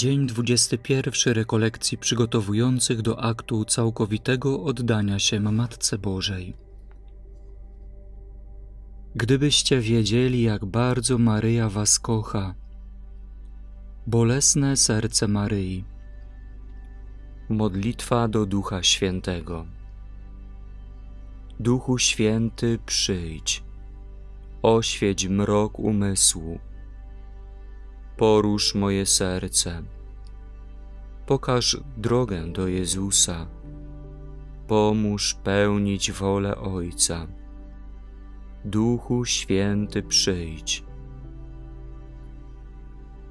Dzień 21 rekolekcji przygotowujących do aktu całkowitego oddania się Matce Bożej. Gdybyście wiedzieli, jak bardzo Maryja Was kocha, bolesne serce Maryi. Modlitwa do Ducha Świętego. Duchu Święty, przyjdź, oświeć mrok umysłu porusz moje serce. Pokaż drogę do Jezusa. Pomóż pełnić wolę Ojca. Duchu Święty przyjdź.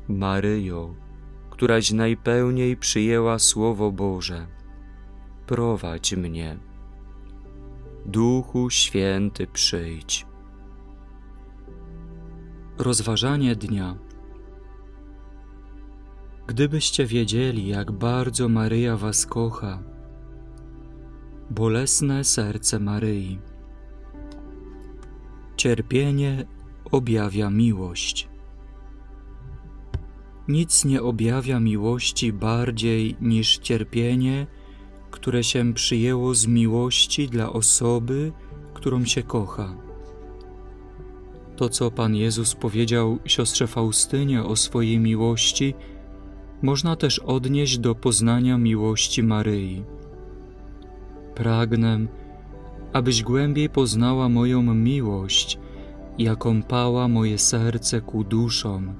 Maryjo, któraś najpełniej przyjęła Słowo Boże, prowadź mnie. Duchu Święty przyjdź. Rozważanie dnia. Gdybyście wiedzieli, jak bardzo Maryja Was kocha, bolesne serce Maryi. Cierpienie objawia miłość. Nic nie objawia miłości bardziej niż cierpienie, które się przyjęło z miłości dla osoby, którą się kocha. To, co Pan Jezus powiedział siostrze Faustynie o swojej miłości, można też odnieść do poznania miłości Maryi. Pragnę, abyś głębiej poznała moją miłość, jaką pała moje serce ku duszom,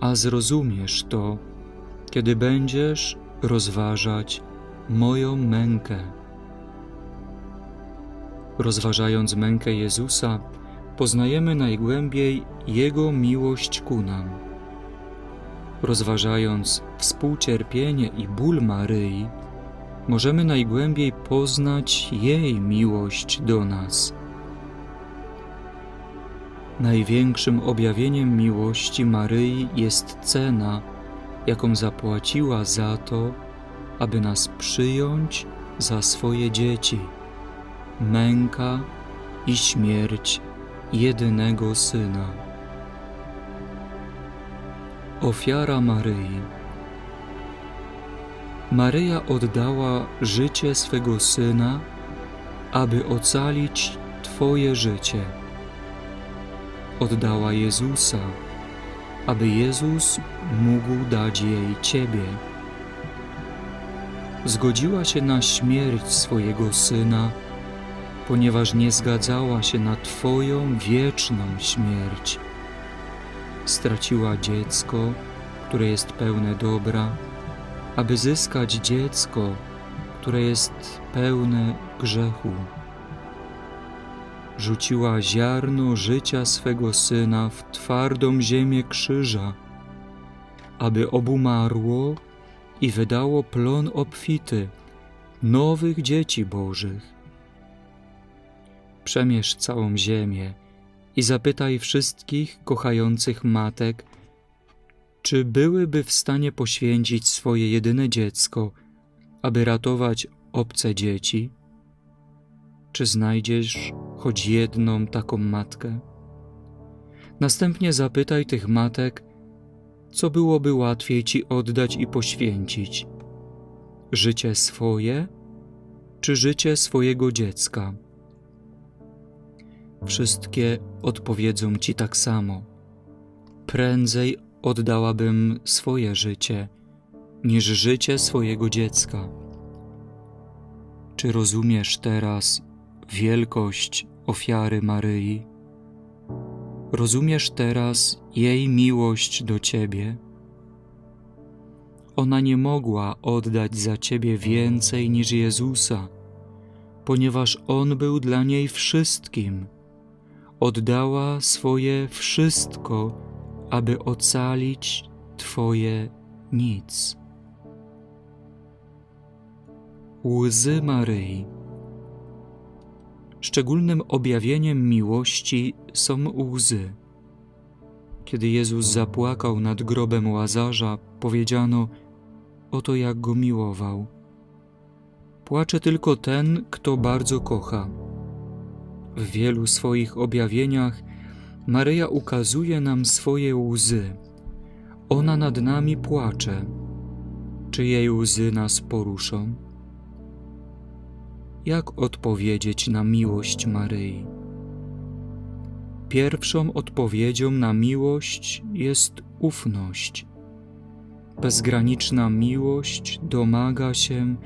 a zrozumiesz to, kiedy będziesz rozważać moją mękę. Rozważając mękę Jezusa, poznajemy najgłębiej Jego miłość ku nam rozważając współcierpienie i ból Maryi, możemy najgłębiej poznać jej miłość do nas. Największym objawieniem miłości Maryi jest cena, jaką zapłaciła za to, aby nas przyjąć za swoje dzieci, męka i śmierć jedynego Syna. Ofiara Maryi Maryja oddała życie swego Syna, aby ocalić Twoje życie. Oddała Jezusa, aby Jezus mógł dać jej Ciebie. Zgodziła się na śmierć swojego Syna, ponieważ nie zgadzała się na Twoją wieczną śmierć straciła dziecko, które jest pełne dobra, aby zyskać dziecko, które jest pełne grzechu. Rzuciła ziarno życia swego syna w twardą ziemię krzyża, aby obumarło i wydało plon obfity nowych dzieci Bożych. Przemierz całą ziemię i zapytaj wszystkich kochających matek, czy byłyby w stanie poświęcić swoje jedyne dziecko, aby ratować obce dzieci? Czy znajdziesz choć jedną taką matkę? Następnie zapytaj tych matek, co byłoby łatwiej ci oddać i poświęcić: życie swoje czy życie swojego dziecka? Wszystkie odpowiedzą ci tak samo. Prędzej oddałabym swoje życie niż życie swojego dziecka. Czy rozumiesz teraz wielkość ofiary Maryi? Rozumiesz teraz jej miłość do ciebie? Ona nie mogła oddać za ciebie więcej niż Jezusa, ponieważ on był dla niej wszystkim oddała swoje wszystko, aby ocalić Twoje nic. Łzy Maryi. Szczególnym objawieniem miłości są łzy. Kiedy Jezus zapłakał nad grobem łazarza, powiedziano: Oto jak go miłował. Płacze tylko ten, kto bardzo kocha. W wielu swoich objawieniach Maryja ukazuje nam swoje łzy. Ona nad nami płacze. Czy jej łzy nas poruszą? Jak odpowiedzieć na miłość Maryi? Pierwszą odpowiedzią na miłość jest ufność. Bezgraniczna miłość domaga się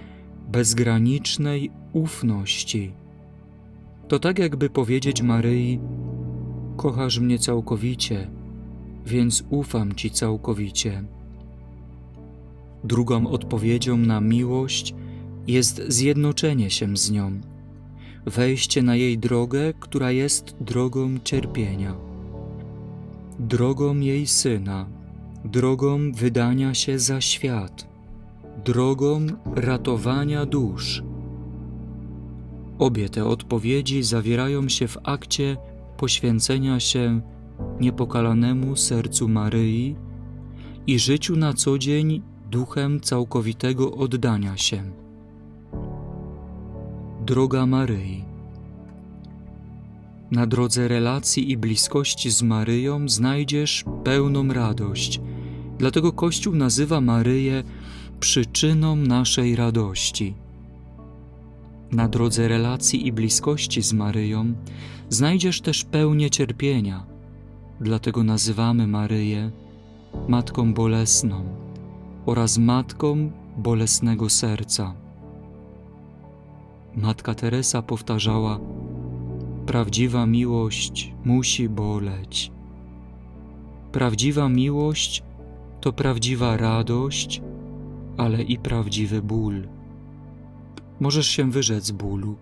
bezgranicznej ufności. To tak jakby powiedzieć Maryi: Kochasz mnie całkowicie, więc ufam ci całkowicie. Drugą odpowiedzią na miłość jest zjednoczenie się z nią, wejście na jej drogę, która jest drogą cierpienia, drogą jej syna, drogą wydania się za świat, drogą ratowania dusz. Obie te odpowiedzi zawierają się w akcie poświęcenia się niepokalanemu sercu Maryi i życiu na co dzień duchem całkowitego oddania się. Droga Maryi. Na drodze relacji i bliskości z Maryją znajdziesz pełną radość. Dlatego Kościół nazywa Maryję przyczyną naszej radości. Na drodze relacji i bliskości z Maryją znajdziesz też pełnię cierpienia. Dlatego nazywamy Maryję Matką Bolesną oraz Matką Bolesnego Serca. Matka Teresa powtarzała: Prawdziwa miłość musi boleć. Prawdziwa miłość to prawdziwa radość, ale i prawdziwy ból. Możesz się wyrzec bólu,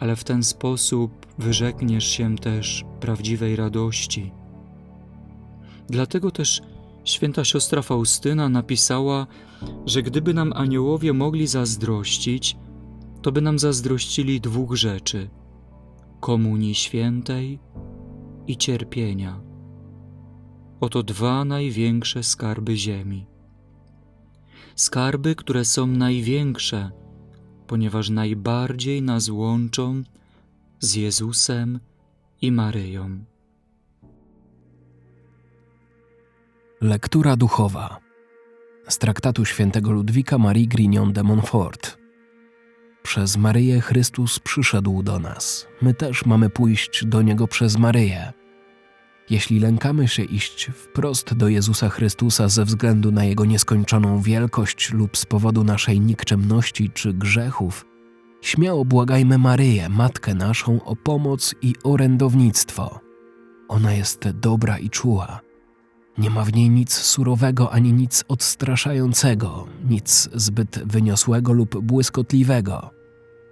ale w ten sposób wyrzekniesz się też prawdziwej radości. Dlatego też święta siostra Faustyna napisała, że gdyby nam aniołowie mogli zazdrościć, to by nam zazdrościli dwóch rzeczy: komunii świętej i cierpienia. Oto dwa największe skarby ziemi. Skarby, które są największe, ponieważ najbardziej nas łączą z Jezusem i Maryją. Lektura duchowa z traktatu świętego Ludwika Marii Grignon de Montfort. Przez Maryję Chrystus przyszedł do nas. My też mamy pójść do Niego przez Maryję. Jeśli lękamy się iść wprost do Jezusa Chrystusa ze względu na Jego nieskończoną wielkość lub z powodu naszej nikczemności czy grzechów, śmiało błagajmy Maryję, Matkę naszą, o pomoc i orędownictwo. Ona jest dobra i czuła. Nie ma w niej nic surowego ani nic odstraszającego, nic zbyt wyniosłego lub błyskotliwego.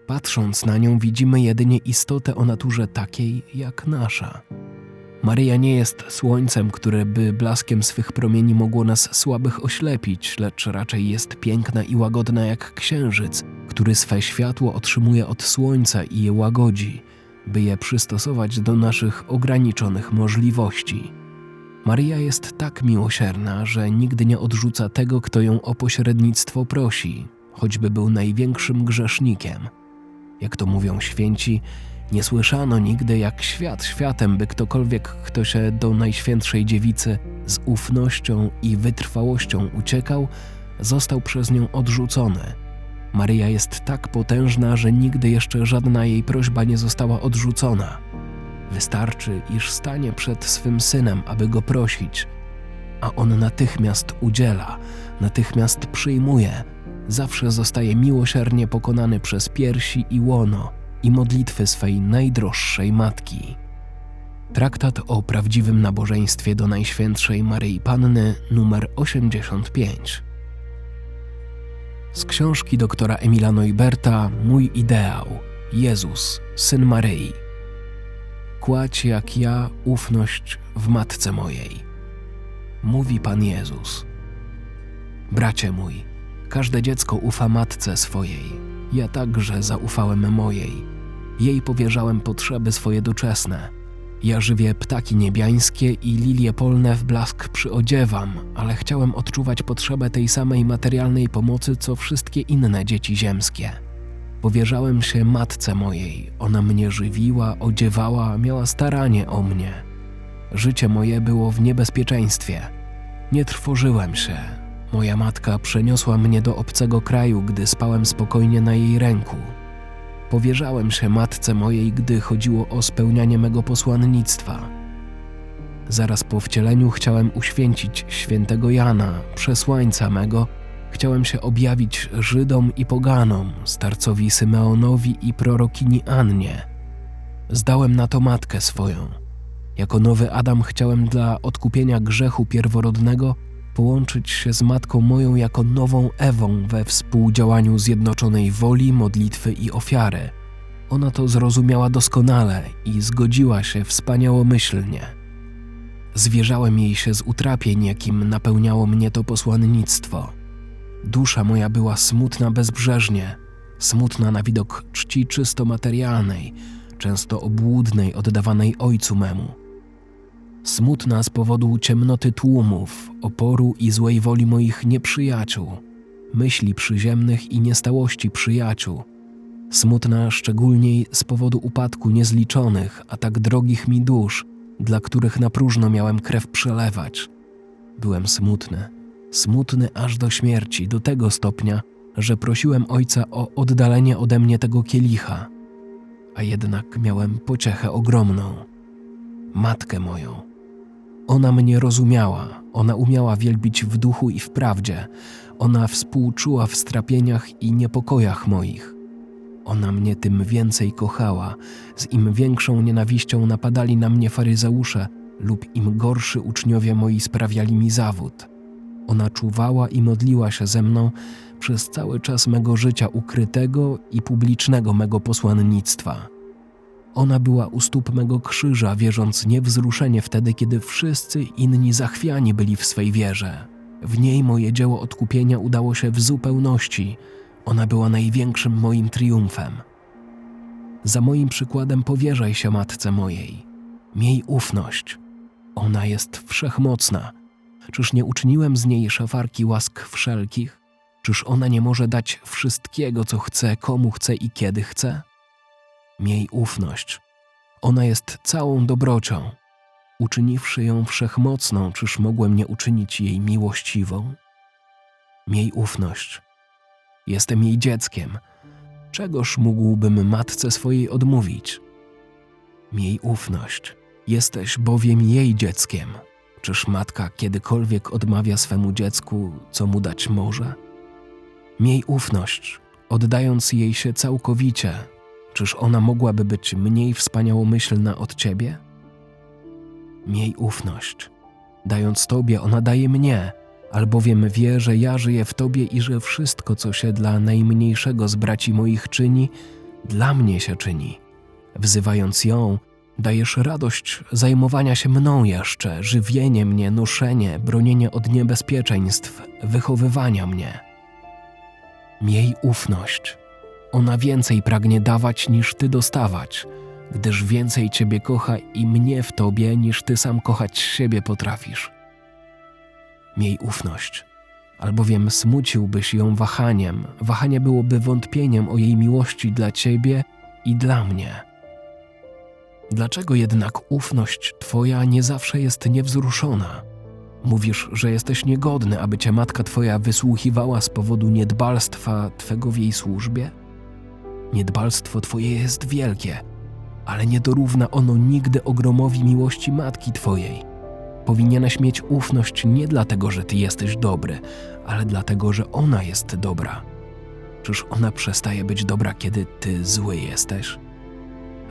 Patrząc na nią, widzimy jedynie istotę o naturze takiej jak nasza. Maryja nie jest słońcem, które by blaskiem swych promieni mogło nas słabych oślepić, lecz raczej jest piękna i łagodna jak księżyc, który swe światło otrzymuje od słońca i je łagodzi, by je przystosować do naszych ograniczonych możliwości. Maryja jest tak miłosierna, że nigdy nie odrzuca tego, kto ją o pośrednictwo prosi, choćby był największym grzesznikiem. Jak to mówią święci, nie słyszano nigdy jak świat światem, by ktokolwiek, kto się do Najświętszej Dziewicy z ufnością i wytrwałością uciekał, został przez nią odrzucony. Maryja jest tak potężna, że nigdy jeszcze żadna jej prośba nie została odrzucona. Wystarczy, iż stanie przed swym synem, aby go prosić, a on natychmiast udziela, natychmiast przyjmuje, zawsze zostaje miłosiernie pokonany przez piersi i łono i modlitwy swej najdroższej matki. Traktat o prawdziwym nabożeństwie do Najświętszej Maryi Panny numer 85. Z książki doktora Emila Neuberta Mój ideał Jezus, syn Maryi. Kładź jak ja ufność w matce mojej. Mówi Pan Jezus. Bracie mój, każde dziecko ufa matce swojej. Ja także zaufałem mojej. Jej powierzałem potrzeby swoje doczesne. Ja żywię ptaki niebiańskie i lilie polne w blask przyodziewam, ale chciałem odczuwać potrzebę tej samej materialnej pomocy, co wszystkie inne dzieci ziemskie. Powierzałem się matce mojej, ona mnie żywiła, odziewała, miała staranie o mnie. Życie moje było w niebezpieczeństwie. Nie trwożyłem się. Moja matka przeniosła mnie do obcego kraju, gdy spałem spokojnie na jej ręku. Powierzałem się matce mojej, gdy chodziło o spełnianie mego posłannictwa. Zaraz po wcieleniu chciałem uświęcić świętego Jana, przesłańca mego, chciałem się objawić Żydom i poganom, starcowi Symeonowi i prorokini Annie. Zdałem na to matkę swoją. Jako nowy Adam chciałem dla odkupienia grzechu pierworodnego połączyć się z matką moją jako nową Ewą we współdziałaniu zjednoczonej woli, modlitwy i ofiary. Ona to zrozumiała doskonale i zgodziła się wspaniałomyślnie. Zwierzałem jej się z utrapień, jakim napełniało mnie to posłannictwo. Dusza moja była smutna bezbrzeżnie, smutna na widok czci czysto materialnej, często obłudnej, oddawanej ojcu memu. Smutna z powodu ciemnoty tłumów, oporu i złej woli moich nieprzyjaciół, myśli przyziemnych i niestałości przyjaciół. Smutna szczególniej z powodu upadku niezliczonych, a tak drogich mi dusz, dla których na próżno miałem krew przelewać. Byłem smutny, smutny aż do śmierci, do tego stopnia, że prosiłem ojca o oddalenie ode mnie tego kielicha, a jednak miałem pociechę ogromną matkę moją. Ona mnie rozumiała, ona umiała wielbić w duchu i w prawdzie, ona współczuła w strapieniach i niepokojach moich. Ona mnie tym więcej kochała, z im większą nienawiścią napadali na mnie faryzeusze lub im gorszy uczniowie moi sprawiali mi zawód. Ona czuwała i modliła się ze mną przez cały czas mego życia ukrytego i publicznego mego posłannictwa. Ona była u stóp mego krzyża, wierząc niewzruszenie wtedy, kiedy wszyscy inni zachwiani byli w swej wierze. W niej moje dzieło odkupienia udało się w zupełności. Ona była największym moim triumfem. Za moim przykładem powierzaj się matce mojej. Miej ufność. Ona jest wszechmocna. Czyż nie uczyniłem z niej szafarki łask wszelkich? Czyż ona nie może dać wszystkiego, co chce, komu chce i kiedy chce? Miej ufność. Ona jest całą dobrocią. Uczyniwszy ją wszechmocną, czyż mogłem nie uczynić jej miłościwą? Miej ufność. Jestem jej dzieckiem. Czegoż mógłbym matce swojej odmówić? Miej ufność. Jesteś bowiem jej dzieckiem. Czyż matka kiedykolwiek odmawia swemu dziecku, co mu dać może? Miej ufność, oddając jej się całkowicie, Czyż ona mogłaby być mniej wspaniałomyślna od ciebie? Miej ufność. Dając tobie, ona daje mnie, albowiem wie, że ja żyję w tobie i że wszystko, co się dla najmniejszego z braci moich czyni, dla mnie się czyni. Wzywając ją, dajesz radość zajmowania się mną jeszcze, żywienie mnie, noszenie, bronienie od niebezpieczeństw, wychowywania mnie. Miej ufność. Ona więcej pragnie dawać niż ty dostawać, gdyż więcej ciebie kocha i mnie w tobie niż ty sam kochać siebie potrafisz. Miej ufność, albowiem smuciłbyś ją wahaniem, wahanie byłoby wątpieniem o jej miłości dla ciebie i dla mnie. Dlaczego jednak ufność twoja nie zawsze jest niewzruszona? Mówisz, że jesteś niegodny, aby cię matka twoja wysłuchiwała z powodu niedbalstwa twego w jej służbie? Niedbalstwo Twoje jest wielkie, ale nie dorówna ono nigdy ogromowi miłości Matki Twojej. Powinieneś mieć ufność nie dlatego, że Ty jesteś dobry, ale dlatego, że ona jest dobra. Czyż ona przestaje być dobra, kiedy Ty zły jesteś?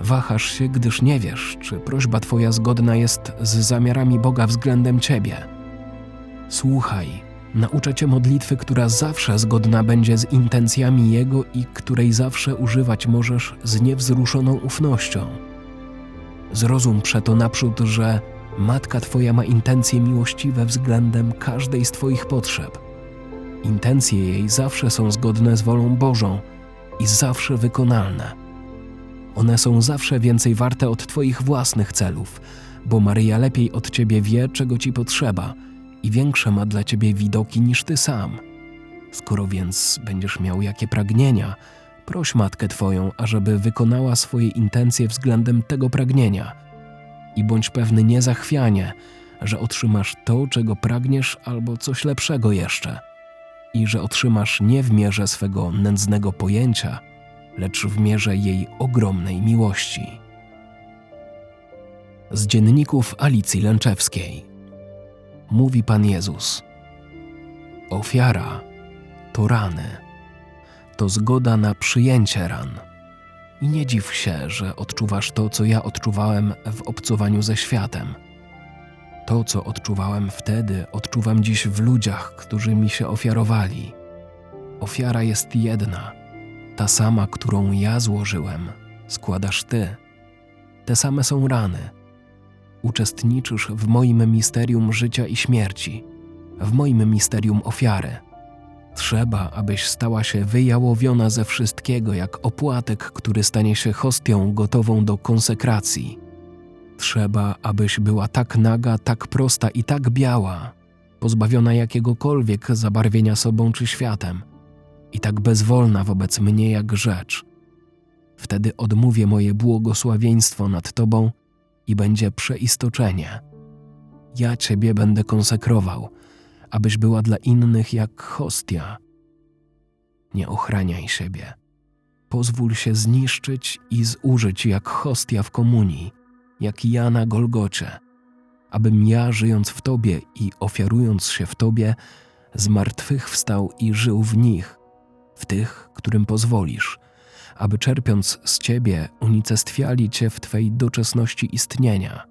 Wahasz się, gdyż nie wiesz, czy prośba Twoja zgodna jest z zamiarami Boga względem Ciebie. Słuchaj, Nauczę cię modlitwy, która zawsze zgodna będzie z intencjami Jego i której zawsze używać możesz z niewzruszoną ufnością. Zrozum przeto naprzód, że Matka Twoja ma intencje miłościwe względem każdej z Twoich potrzeb. Intencje jej zawsze są zgodne z wolą Bożą i zawsze wykonalne. One są zawsze więcej warte od Twoich własnych celów, bo Maryja lepiej od Ciebie wie, czego Ci potrzeba – i większe ma dla ciebie widoki niż ty sam. Skoro więc będziesz miał jakie pragnienia, proś matkę twoją, ażeby wykonała swoje intencje względem tego pragnienia. I bądź pewny niezachwianie, że otrzymasz to, czego pragniesz, albo coś lepszego jeszcze. I że otrzymasz nie w mierze swego nędznego pojęcia, lecz w mierze jej ogromnej miłości. Z dzienników Alicji Lęczewskiej mówi Pan Jezus: Ofiara to rany, to zgoda na przyjęcie ran. I nie dziw się, że odczuwasz to, co ja odczuwałem w obcowaniu ze światem. To, co odczuwałem wtedy, odczuwam dziś w ludziach, którzy mi się ofiarowali. Ofiara jest jedna, ta sama, którą ja złożyłem, składasz ty. Te same są rany. Uczestniczysz w moim misterium życia i śmierci, w moim misterium ofiary. Trzeba, abyś stała się wyjałowiona ze wszystkiego, jak opłatek, który stanie się hostią gotową do konsekracji. Trzeba, abyś była tak naga, tak prosta i tak biała, pozbawiona jakiegokolwiek zabarwienia sobą czy światem, i tak bezwolna wobec mnie jak rzecz. Wtedy odmówię moje błogosławieństwo nad Tobą i będzie przeistoczenie. Ja Ciebie będę konsekrował, abyś była dla innych jak hostia. Nie ochraniaj siebie. Pozwól się zniszczyć i zużyć jak hostia w komunii, jak ja na Golgocie, abym ja, żyjąc w Tobie i ofiarując się w Tobie, zmartwychwstał i żył w nich, w tych, którym pozwolisz, aby czerpiąc z Ciebie unicestwiali Cię w Twej doczesności istnienia.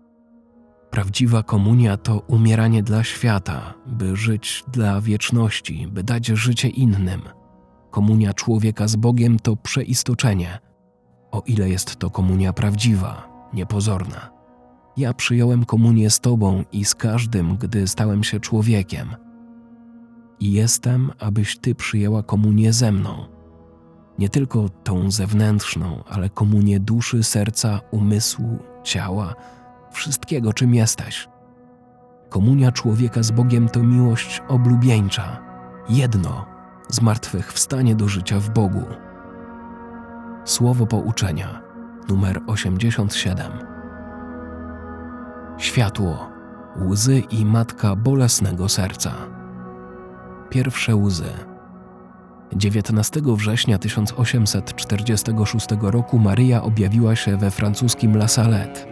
Prawdziwa komunia to umieranie dla świata, by żyć dla wieczności, by dać życie innym. Komunia człowieka z Bogiem to przeistoczenie, o ile jest to komunia prawdziwa, niepozorna. Ja przyjąłem komunię z Tobą i z każdym, gdy stałem się człowiekiem. I jestem, abyś Ty przyjęła komunię ze mną. Nie tylko tą zewnętrzną, ale komunię duszy, serca, umysłu, ciała, wszystkiego, czym jesteś. Komunia człowieka z Bogiem to miłość oblubieńcza, jedno, zmartwychwstanie do życia w Bogu. Słowo pouczenia, numer 87. Światło, łzy i matka bolesnego serca. Pierwsze łzy. 19 września 1846 roku Maryja objawiła się we francuskim La Salette.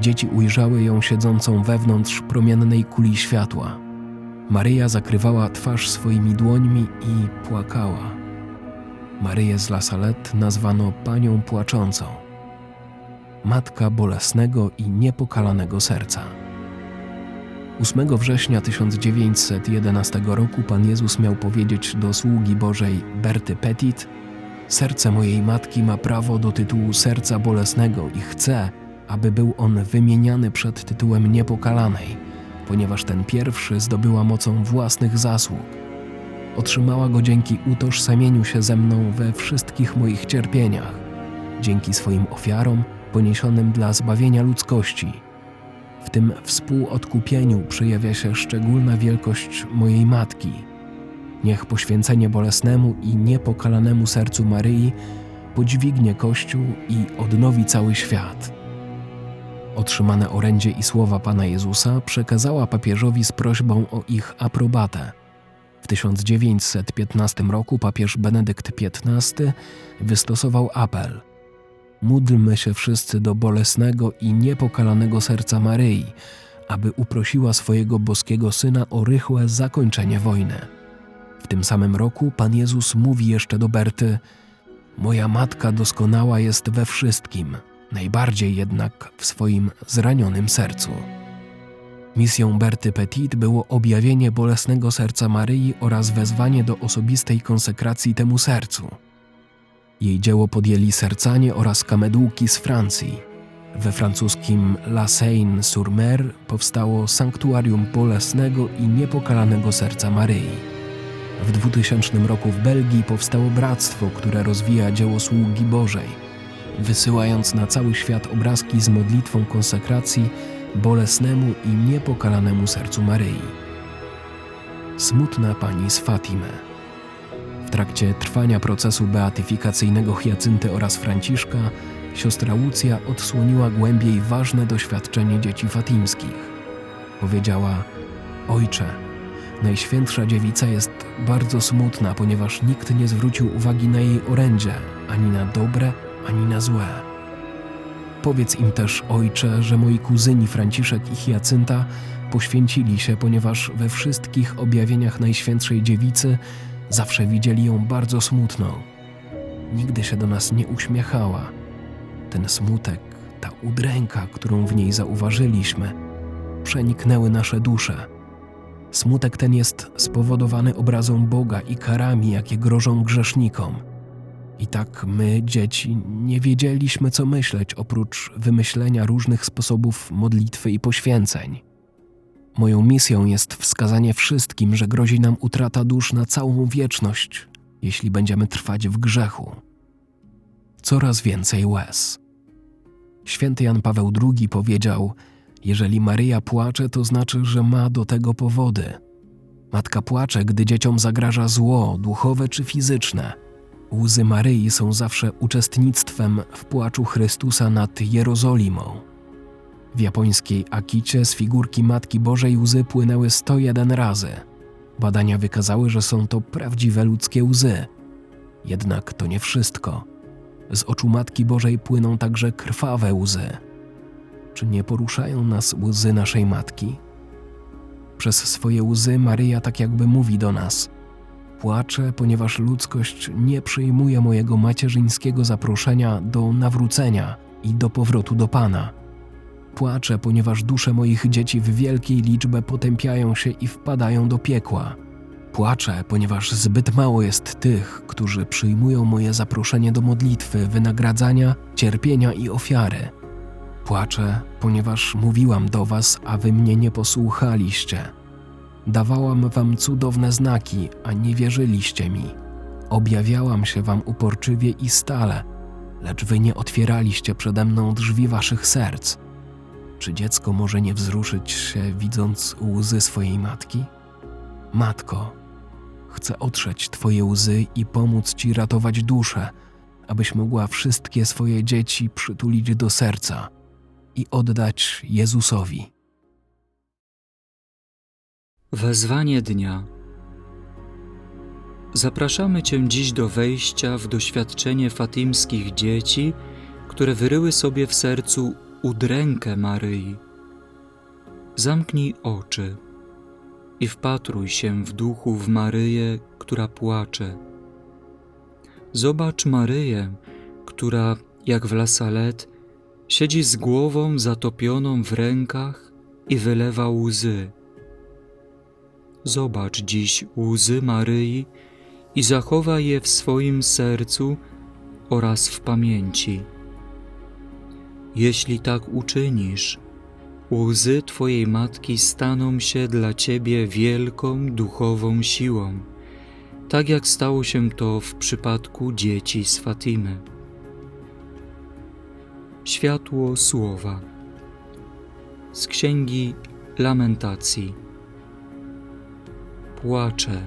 Dzieci ujrzały ją siedzącą wewnątrz promiennej kuli światła. Maryja zakrywała twarz swoimi dłońmi i płakała. Maryję z La Salette nazwano Panią Płaczącą. Matka bolesnego i niepokalanego serca. 8 września 1911 roku Pan Jezus miał powiedzieć do sługi Bożej Berty Petit: Serce mojej matki ma prawo do tytułu serca bolesnego i chcę, aby był on wymieniany przed tytułem niepokalanej, ponieważ ten pierwszy zdobyła mocą własnych zasług. Otrzymała go dzięki utożsamieniu się ze mną we wszystkich moich cierpieniach, dzięki swoim ofiarom poniesionym dla zbawienia ludzkości. W tym współodkupieniu przejawia się szczególna wielkość mojej matki. Niech poświęcenie bolesnemu i niepokalanemu sercu Maryi podźwignie Kościół i odnowi cały świat. Otrzymane orędzie i słowa Pana Jezusa przekazała papieżowi z prośbą o ich aprobatę. W 1915 roku papież Benedykt XV wystosował apel – módlmy się wszyscy do bolesnego i niepokalanego serca Maryi, aby uprosiła swojego boskiego syna o rychłe zakończenie wojny. W tym samym roku Pan Jezus mówi jeszcze do Berty: Moja matka doskonała jest we wszystkim, najbardziej jednak w swoim zranionym sercu. Misją Berty Petit było objawienie bolesnego serca Maryi oraz wezwanie do osobistej konsekracji temu sercu. Jej dzieło podjęli sercanie oraz kamedułki z Francji. We francuskim La Seine-sur-Mer powstało sanktuarium bolesnego i niepokalanego serca Maryi. W 2000 roku w Belgii powstało bractwo, które rozwija dzieło sługi Bożej, wysyłając na cały świat obrazki z modlitwą konsekracji bolesnemu i niepokalanemu sercu Maryi. Smutna pani z Fatimy. Trakcie trwania procesu beatyfikacyjnego Hiacynty oraz Franciszka, siostra Łucja odsłoniła głębiej ważne doświadczenie dzieci fatimskich. powiedziała: Ojcze, Najświętsza Dziewica jest bardzo smutna, ponieważ nikt nie zwrócił uwagi na jej orędzie, ani na dobre, ani na złe. Powiedz im też, ojcze, że moi kuzyni Franciszek i Hiacynta poświęcili się, ponieważ we wszystkich objawieniach Najświętszej Dziewicy zawsze widzieli ją bardzo smutną. Nigdy się do nas nie uśmiechała. Ten smutek, ta udręka, którą w niej zauważyliśmy, przeniknęły nasze dusze. Smutek ten jest spowodowany obrazą Boga i karami, jakie grożą grzesznikom. I tak my, dzieci, nie wiedzieliśmy, co myśleć oprócz wymyślenia różnych sposobów modlitwy i poświęceń. Moją misją jest wskazanie wszystkim, że grozi nam utrata dusz na całą wieczność, jeśli będziemy trwać w grzechu. Coraz więcej łez. Święty Jan Paweł II powiedział: Jeżeli Maryja płacze, to znaczy, że ma do tego powody. Matka płacze, gdy dzieciom zagraża zło, duchowe czy fizyczne. Łzy Maryi są zawsze uczestnictwem w płaczu Chrystusa nad Jerozolimą. W japońskiej Akicie z figurki Matki Bożej łzy płynęły 101 razy. Badania wykazały, że są to prawdziwe ludzkie łzy. Jednak to nie wszystko. Z oczu Matki Bożej płyną także krwawe łzy. Czy nie poruszają nas łzy naszej Matki? Przez swoje łzy Maryja tak jakby mówi do nas: Płaczę, ponieważ ludzkość nie przyjmuje mojego macierzyńskiego zaproszenia do nawrócenia i do powrotu do Pana. Płaczę, ponieważ dusze moich dzieci w wielkiej liczbie potępiają się i wpadają do piekła. Płaczę, ponieważ zbyt mało jest tych, którzy przyjmują moje zaproszenie do modlitwy, wynagradzania, cierpienia i ofiary. Płaczę, ponieważ mówiłam do was, a wy mnie nie posłuchaliście. Dawałam wam cudowne znaki, a nie wierzyliście mi. Objawiałam się wam uporczywie i stale, lecz wy nie otwieraliście przede mną drzwi waszych serc. Czy dziecko może nie wzruszyć się, widząc łzy swojej matki? Matko, chcę otrzeć Twoje łzy i pomóc Ci ratować duszę, abyś mogła wszystkie swoje dzieci przytulić do serca i oddać Jezusowi. Wezwanie dnia. Zapraszamy Cię dziś do wejścia w doświadczenie fatimskich dzieci, które wyryły sobie w sercu udrękę Maryi. Zamknij oczy i wpatruj się w duchu w Maryję, która płacze. Zobacz Maryję, która, jak w Lasalet, siedzi z głową zatopioną w rękach i wylewa łzy. Zobacz dziś łzy Maryi i zachowaj je w swoim sercu oraz w pamięci. Jeśli tak uczynisz, łzy Twojej matki staną się dla Ciebie wielką duchową siłą, tak jak stało się to w przypadku dzieci z Fatimy. Światło Słowa z Księgi Lamentacji. Płacze,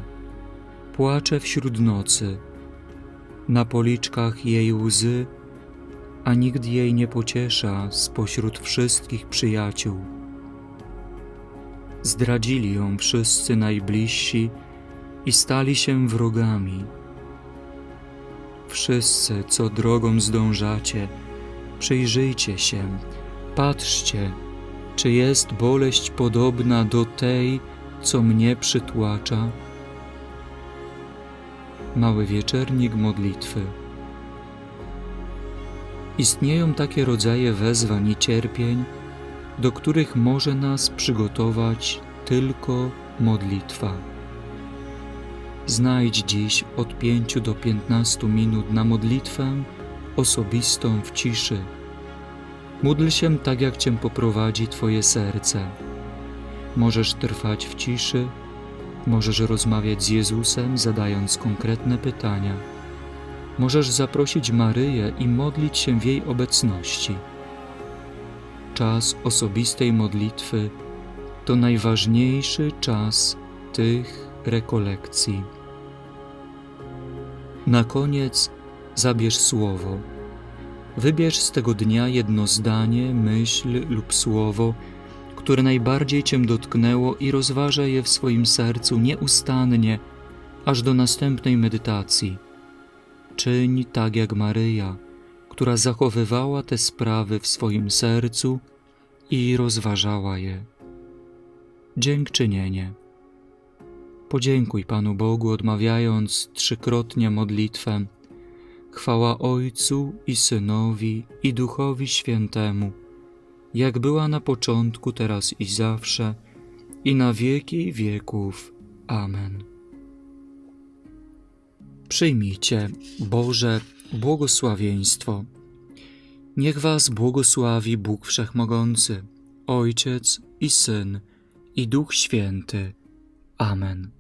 płacze wśród nocy, na policzkach jej łzy, a nikt jej nie pociesza spośród wszystkich przyjaciół. Zdradzili ją wszyscy najbliżsi i stali się wrogami. Wszyscy, co drogą zdążacie, przyjrzyjcie się, patrzcie, czy jest boleść podobna do tej, co mnie przytłacza. Mały wieczernik modlitwy. Istnieją takie rodzaje wezwań i cierpień, do których może nas przygotować tylko modlitwa. Znajdź dziś od 5 do 15 minut na modlitwę osobistą w ciszy. Módl się tak, jak Cię poprowadzi Twoje serce. Możesz trwać w ciszy, możesz rozmawiać z Jezusem, zadając konkretne pytania. Możesz zaprosić Maryję i modlić się w jej obecności. Czas osobistej modlitwy to najważniejszy czas tych rekolekcji. Na koniec zabierz słowo. Wybierz z tego dnia jedno zdanie, myśl lub słowo, które najbardziej Cię dotknęło i rozważa je w swoim sercu nieustannie, aż do następnej medytacji. Czyń tak jak Maryja, która zachowywała te sprawy w swoim sercu i rozważała je. Dziękczynienie. Podziękuj Panu Bogu, odmawiając trzykrotnie modlitwę. Chwała Ojcu i Synowi i Duchowi Świętemu, jak była na początku, teraz i zawsze, i na wieki wieków. Amen. Przyjmijcie Boże błogosławieństwo. Niech Was błogosławi Bóg Wszechmogący, Ojciec i Syn i Duch Święty. Amen.